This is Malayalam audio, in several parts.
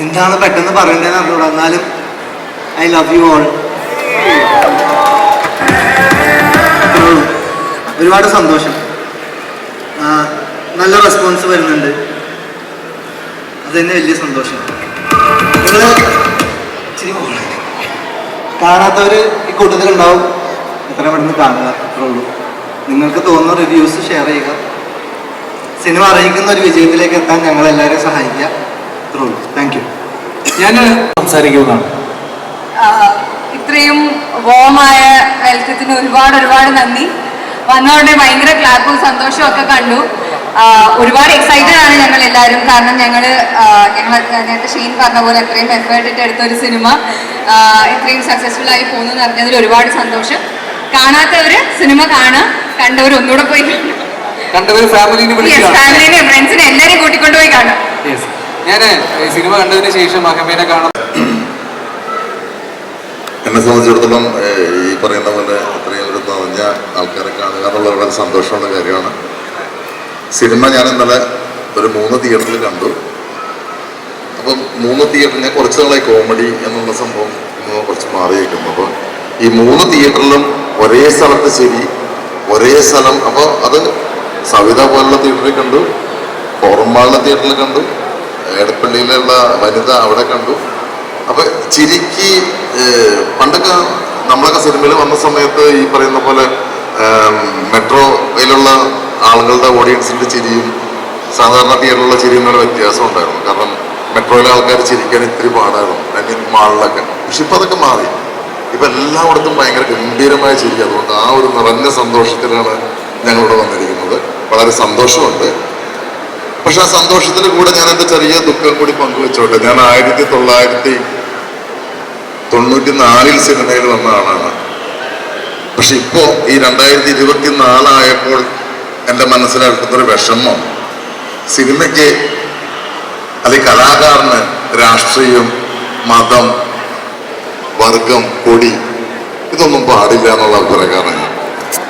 എന്താണ് പെട്ടെന്ന് പറയേണ്ടതെന്ന് അറിഞ്ഞൂടാ. എന്നാലും ഐ ലവ് യു ഓൾ ഒരുപാട് സന്തോഷം. നല്ല റെസ്പോൺസ് വരുന്നുണ്ട്. അത് തന്നെ വലിയ സന്തോഷം. നിങ്ങൾ ഇച്ചിരി കാണാത്തവർ ഈ കൂട്ടത്തിലുണ്ടാവും എത്ര പെട്ടെന്ന് കാണുക അത്രേ ഉള്ളൂ. നിങ്ങൾക്ക് തോന്നുന്ന റിവ്യൂസ് ഷെയർ ചെയ്യുക. സിനിമ അറിയിക്കുന്ന ഒരു വിജയത്തിലേക്ക് എത്താൻ ഞങ്ങളെല്ലാവരെയും സഹായിക്കുക. താങ്ക് യു ഞാൻ സംസാരിക്കുന്നതാണ്. ഇത്രയും വോമായ വെൽക്കത്തിന് ഒരുപാട് ഒരുപാട് നന്ദി. വന്നോടെ ഭയങ്കര ക്ലാപ്പും സന്തോഷവും ഒക്കെ കണ്ടു. ഒരുപാട് എക്സൈറ്റഡ് ആണ് ഞങ്ങൾ എല്ലാവരും കാരണം ഞങ്ങൾ ഞങ്ങൾ നേരത്തെ ഷെയ്ൻ പറഞ്ഞ പോലെ ഇത്രയും എഫേർട്ട് ഇട്ട് എടുത്ത ഒരു സിനിമ ഇത്രയും സക്സസ്ഫുൾ ആയി പോകുന്നു എന്ന് അറിഞ്ഞതിൽ ഒരുപാട് സന്തോഷം. കാണാത്തവര് സിനിമ കാണുക. കണ്ടവർ ഒന്നുകൂടെ പോയി കണ്ടവർ ഫാമിലിനെ ഫ്രണ്ട്സിനെ എല്ലാവരെയും കൂട്ടിക്കൊണ്ടുപോയി കാണാം യെസ് എന്നെ സംബന്ധിച്ചിടത്തോളം ഈ പറയുന്ന പോലെ അത്രയും ഒരു നിറഞ്ഞ ആൾക്കാരെ കാണുക എന്നുള്ളത് വളരെ സന്തോഷമുള്ള കാര്യമാണ്. സിനിമ ഞാൻ ഇന്നലെ ഒരു മൂന്ന് തിയേറ്ററിൽ കണ്ടു. അപ്പം മൂന്ന് തിയേറ്റർ ഞാൻ കുറച്ച് നാളായി കോമഡി എന്നുള്ള സംഭവം ഇന്ന് കുറച്ച് മാറിയിരിക്കുന്നു. അപ്പം ഈ മൂന്ന് തിയേറ്ററിലും ഒരേ സ്ഥലത്ത് ശരി ഒരേ സ്ഥലം. അപ്പോൾ അത് സവിത പോലുള്ള തിയേറ്ററിൽ കണ്ടു ഫോറമ്പാളിലെ തിയേറ്ററിൽ കണ്ടു. എടപ്പള്ളിയിലുള്ള വനിത അവിടെ കണ്ടു. അപ്പൊ ചിരിക്ക് പണ്ടൊക്കെ നമ്മളൊക്കെ സിനിമയിൽ വന്ന സമയത്ത് ഈ പറയുന്ന പോലെ മെട്രോയിലുള്ള ആളുകളുടെ ഓഡിയൻസിന്റെ ചിരിയും സാധാരണ തിയേറ്ററിലുള്ള ചിരിയും തമ്മിൽ വ്യത്യാസം ഉണ്ടായിരുന്നു. കാരണം മെട്രോയിലെ ആൾക്കാർ ചിരിക്കാൻ ഇത്തിരി പാടായിരുന്നു. അല്ലെങ്കിൽ മാളിലൊക്കെ. പക്ഷെ ഇപ്പൊ അതൊക്കെ മാറി. ഇപ്പൊ എല്ലായിടത്തും ഭയങ്കര ഗംഭീരമായ ചിരി. അതുകൊണ്ട് ആ ഒരു നിറഞ്ഞ സന്തോഷത്തിലാണ് ഞങ്ങളിവിടെ വന്നിരിക്കുന്നത്. വളരെ സന്തോഷമുണ്ട്. പക്ഷെ ആ സന്തോഷത്തിന് കൂടെ ഞാൻ എന്റെ ചെറിയ ദുഃഖം കൂടി പങ്കുവെച്ചോട്ടെ. ഞാൻ ആയിരത്തി തൊള്ളായിരത്തി തൊണ്ണൂറ്റി നാലിൽ സിനിമയിൽ വന്ന ആളാണ്. പക്ഷെ ഇപ്പോ ഈ രണ്ടായിരത്തി ഇരുപത്തി നാലായപ്പോൾ എന്റെ മനസ്സിലാക്കുന്നൊരു വിഷമം. സിനിമയ്ക്ക് അല്ലെങ്കിൽ കലാകാരന് രാഷ്ട്രീയം മതം വർഗം കൊടി ഇതൊന്നും പാടില്ല എന്നുള്ള അഭിപ്രായക്കാരനാണ് ഞാൻ.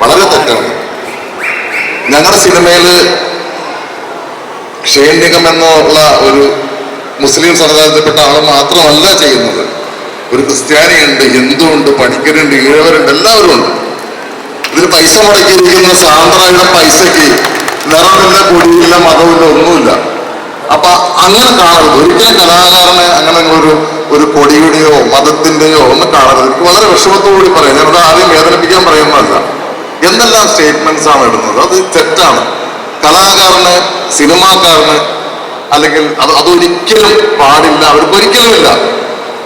വളരെ തെറ്റാണ്. ഞങ്ങളുടെ സിനിമയിൽ നിഗം എന്നുള്ള ഒരു മുസ്ലിം സമുദായത്തിൽപ്പെട്ട ആൾ മാത്രമല്ല ചെയ്യുന്നത്. ഒരു ക്രിസ്ത്യാനിയുണ്ട് ഹിന്ദുണ്ട് പണിക്കരുണ്ട് ഈഴവരുണ്ട് എല്ലാവരും ഉണ്ട്. ഇതിന് പൈസ മുടക്കിയിരിക്കുന്ന സാന്ദ്രയുടെ പൈസക്ക് നിറമില്ല കൊടിയില്ല മതമില്ല ഒന്നുമില്ല. അപ്പൊ അങ്ങനെ കാണരുത്. ഒരിക്കലും കലാകാരനെ അങ്ങനെ ഒരു ഒരു കൊടിയുടെയോ മതത്തിന്റെയോ ഒന്നും കാണരുത്. എനിക്ക് വളരെ വിഷമത്തോടുകൂടി പറയാം. ഞാനത് ആദ്യം വേദനിപ്പിക്കാൻ പറയുന്നതല്ല. എന്തെല്ലാം സ്റ്റേറ്റ്മെന്റ്സ് ആണ് ഇടുന്നത്? അത് കലാകാരന് സിനിമാക്കാരന് അല്ലെങ്കിൽ അത് അതൊരിക്കലും പാടില്ല അവർക്ക് ഒരിക്കലുമില്ല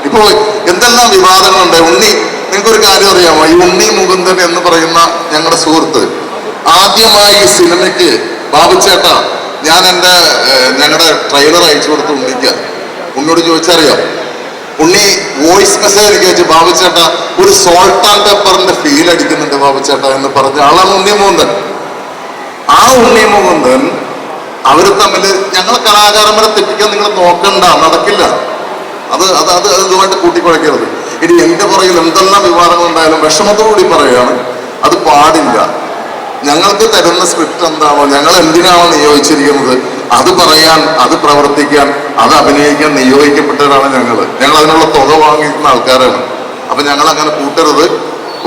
ഇപ്പോൾ എന്തെല്ലാം വിവാദങ്ങളുണ്ട്? ഉണ്ണി നിങ്ങൾക്കൊരു കാര്യം അറിയാമോ? ഈ ഉണ്ണി മുകുന്ദൻ എന്ന് പറയുന്ന ഞങ്ങളുടെ സുഹൃത്ത് ആദ്യമായി ഈ സിനിമയ്ക്ക് ബാബുച്ചേട്ട ഞാൻ എന്റെ ഞങ്ങളുടെ ട്രെയിലർ അയച്ചു കൊടുത്ത് ഉണ്ണിക്ക്. ഉണ്ണിയോട് ചോദിച്ചറിയാം. ഉണ്ണി വോയിസ് മെസ്സേജ് എനിക്ക് അയച്ചു ബാബുച്ചേട്ട ഒരു സോൾട്ട് ആൻഡ് പെപ്പറിന്റെ ഫീൽ അടിക്കുന്നുണ്ട് ബാബുച്ചേട്ട എന്ന് പറഞ്ഞ ആളാണ് ഉണ്ണി മുകുന്ദൻ. ആ ഉണ്ണി മുകുന്ദൻ അവർ തമ്മിൽ ഞങ്ങൾ കലാകാരന്മാരെ തെറ്റിക്കാൻ നിങ്ങൾ നോക്കണ്ട നടക്കില്ല. അത് അത് അത് ഇതുമായിട്ട് കൂട്ടിക്കുഴക്കരുത്. ഇനി എന്റെ പുറകിൽ എന്തെല്ലാം വിവാദങ്ങൾ ഉണ്ടായാലും വിഷമത്തോടുകൂടി പറയുകയാണ് അത് പാടില്ല. ഞങ്ങൾക്ക് തരുന്ന സ്ക്രിപ്റ്റ് എന്താണോ ഞങ്ങൾ എന്തിനാണോ നിയോഗിച്ചിരിക്കുന്നത് അത് പറയാൻ അത് പ്രവർത്തിക്കാൻ അത് അഭിനയിക്കാൻ നിയോഗിക്കപ്പെട്ടവരാണ് ഞങ്ങൾ ഞങ്ങൾ അതിനുള്ള തുക വാങ്ങിക്കുന്ന ആൾക്കാരാണ്. അപ്പൊ ഞങ്ങൾ അങ്ങനെ കൂട്ടരുത്.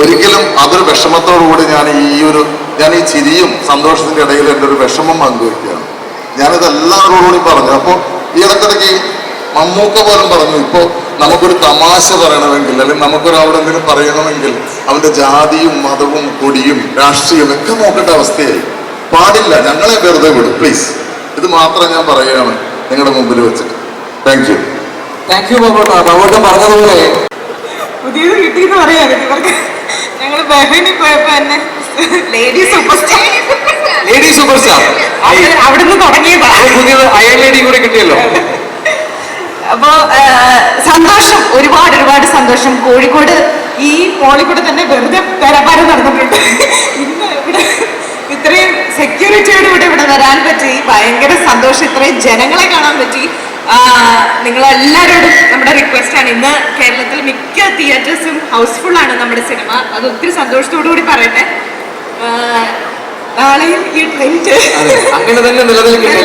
ഒരിക്കലും അതൊരു വിഷമത്തോടുകൂടി ഞാൻ ഈ ഒരു ഞാൻ ഈ ചിരിയും സന്തോഷത്തിന്റെ ഇടയിൽ എന്റെ ഒരു വിഷമം പങ്കുവയ്ക്കുകയാണ്. ഞാനിത് എല്ലാവരോടുകൂടി പറഞ്ഞു. അപ്പോൾ ഈ ഇടയ്ക്കിടയ്ക്ക് മമ്മൂക്ക പോലും പറഞ്ഞു ഇപ്പോൾ നമുക്കൊരു തമാശ പറയണമെങ്കിൽ അല്ലെങ്കിൽ നമുക്കൊരു അവിടെ എന്തെങ്കിലും പറയണമെങ്കിൽ അവന്റെ ജാതിയും മതവും കൊടിയും രാഷ്ട്രീയവും ഒക്കെ നോക്കേണ്ട അവസ്ഥയായി. പാടില്ല ഞങ്ങളെ വെറുതെ വിടും. പ്ലീസ് ഇത് മാത്രം ഞാൻ പറയുകയാണ് നിങ്ങളുടെ മുമ്പിൽ വെച്ചിട്ട്. താങ്ക് യു താങ്ക് യു ബാബോട്ട പറഞ്ഞതുപോലെ പുതിയത് കിട്ടിയെന്ന് ഇവർക്ക് ഞങ്ങൾ ബഹനി പോയപ്പോ തന്നെ ladies super star lady super star അവിടുന്ന് തുടങ്ങിയതാ. പുതിയത് അയൽ ലേഡി കൂടെ കിട്ടിയല്ലോ. അപ്പോ സന്തോഷം. ഒരുപാട് ഒരുപാട് സന്തോഷം. കോഴിക്കോട് ഈ കോഴിക്കോട് കൂടെ തന്നെ വെറുതെ വ്യാപാരം നടന്നിട്ടുണ്ട്. ഇന്ന് ഇവിടെ ഇത്രയും സെക്യൂരിറ്റിയോട് കൂടെ ഇവിടെ വരാൻ പറ്റി. ഭയങ്കര സന്തോഷം. ഇത്രയും ജനങ്ങളെ കാണാൻ പറ്റി. നിങ്ങളെല്ലാവരോടും നമ്മുടെ റിക്വസ്റ്റ് ആണ്. ഇന്ന് കേരളത്തിൽ മിക്ക തിയേറ്റേഴ്സും ഹൗസ്ഫുൾ ആണ് നമ്മുടെ സിനിമ. അത് ഒത്തിരി സന്തോഷത്തോടു കൂടി പറയട്ടെ. നാളെയും ഈ ട്രെൻഡ് അങ്ങനെ തന്നെ നിലനിൽക്കട്ടെ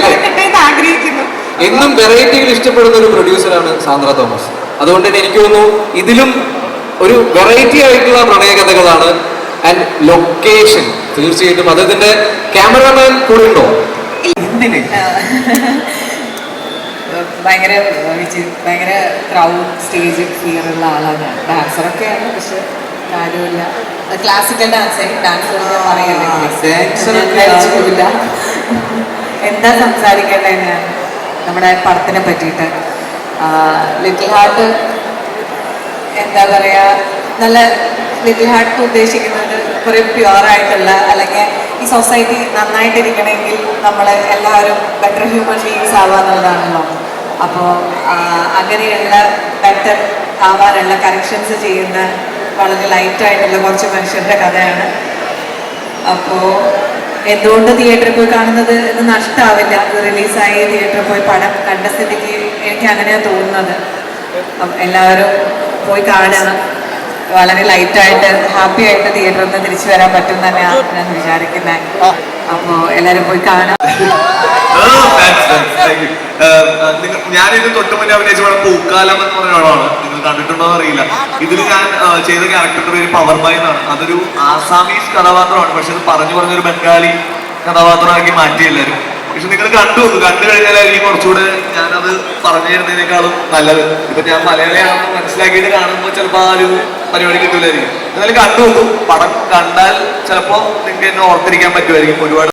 എന്ന് ആഗ്രഹിക്കുന്നു എന്നും വെറൈറ്റികൾ ഇഷ്ടപ്പെടുന്ന ഒരു പ്രൊഡ്യൂസറാണ് സാന്ദ്ര തോമസ്. അതുകൊണ്ട് തന്നെ എനിക്ക് തോന്നുന്നു ഇതിലും ഒരു വെറൈറ്റി ആയിട്ടുള്ള പ്രണയകഥകളാണ്. ആൻഡ് ലൊക്കേഷൻ തീർച്ചയായിട്ടും അദ്ദേഹത്തിന്റെ ക്യാമറമാൻ കൂടെ ഉണ്ടോ? ഭയങ്കര ഭയങ്കര ക്രൗഡ് സ്റ്റേജ് ഫിയർ ഉള്ള ആളാണ് ഡാൻസറൊക്കെയാണ് പക്ഷെ കാര്യമില്ല. ക്ലാസിക്കൽ ഡാൻസ് ഡാൻസ് പറയല്ല? എന്താ സംസാരിക്കേണ്ടത് ഞാൻ? നമ്മുടെ പടത്തിനെ പറ്റിയിട്ട്. ലിറ്റിൽ ഹാർട്ട് എന്താ പറയുക നല്ല ലിറ്റിൽ ഹാർട്ട് ഉദ്ദേശിക്കുന്നത് കുറേ പ്യുവറായിട്ടുള്ള അല്ലെങ്കിൽ ഈ സൊസൈറ്റി നന്നായിട്ടിരിക്കണമെങ്കിൽ നമ്മൾ എല്ലാവരും ബെറ്റർ ഹ്യൂമൻ ബീങ്സ് ആവുക എന്നുള്ളതാണല്ലോ അപ്പോൾ അങ്ങനെയുള്ള ബെറ്റർ ആവാനുള്ള കറക്ഷൻസ് ചെയ്യുന്ന വളരെ ലൈറ്റായിട്ടുള്ള കുറച്ച് മനുഷ്യരുടെ കഥയാണ്. അപ്പോൾ എന്തുകൊണ്ട് തിയേറ്ററിൽ പോയി കാണുന്നത് എന്ന് നഷ്ടമാവില്ല അത് റിലീസായി തിയേറ്ററിൽ പോയി പടം കണ്ട സ്ഥിതിക്ക് എനിക്ക് അങ്ങനെയാണ് തോന്നുന്നത്. അപ്പം എല്ലാവരും പോയി കാണുക. വളരെ ലൈറ്റായിട്ട് ഹാപ്പി ആയിട്ട് തിയേറ്ററിൽ നിന്ന് തിരിച്ചു വരാൻ പറ്റും തന്നെയാണ് ഞാൻ വിചാരിക്കുന്നത് അപ്പോൾ എല്ലാവരും പോയി കാണാം ഞാനിത് തൊട്ട് മുന്നേ അഭിനയിച്ച പടം പൂക്കാലം എന്ന് പറഞ്ഞ പടമാണ്. നിങ്ങൾ കണ്ടിട്ടുണ്ടോ അറിയില്ല. ഇതിൽ ഞാൻ ചെയ്ത ക്യാരക്ടറിന്റെ പേര് പവർ ബൈ എന്നാണ്. അതൊരു ആസാമീസ് കഥാപാത്രമാണ്. പക്ഷെ അത് പറഞ്ഞു പറഞ്ഞൊരു ബംഗാളി കഥാപാത്രമാക്കി മാറ്റി എല്ലാവരും പക്ഷെ നിങ്ങൾ കണ്ടു കണ്ടു കഴിഞ്ഞാലായിരിക്കും കുറച്ചുകൂടെ ഞാനത് പറഞ്ഞു തരുന്നതിനേക്കാളും നല്ലത്. ഇപ്പൊ ഞാൻ മലയാളിയാണെന്ന് മനസ്സിലാക്കിയിട്ട് കാണുമ്പോൾ ചിലപ്പോൾ ആ ഒരു പരിപാടി കിട്ടില്ലായിരിക്കും എന്നാലും കണ്ടു പടം കണ്ടാൽ ചിലപ്പോൾ നിങ്ങൾക്ക് എന്നെ ഓർത്തിരിക്കാൻ പറ്റുമായിരിക്കും. ഒരുപാട്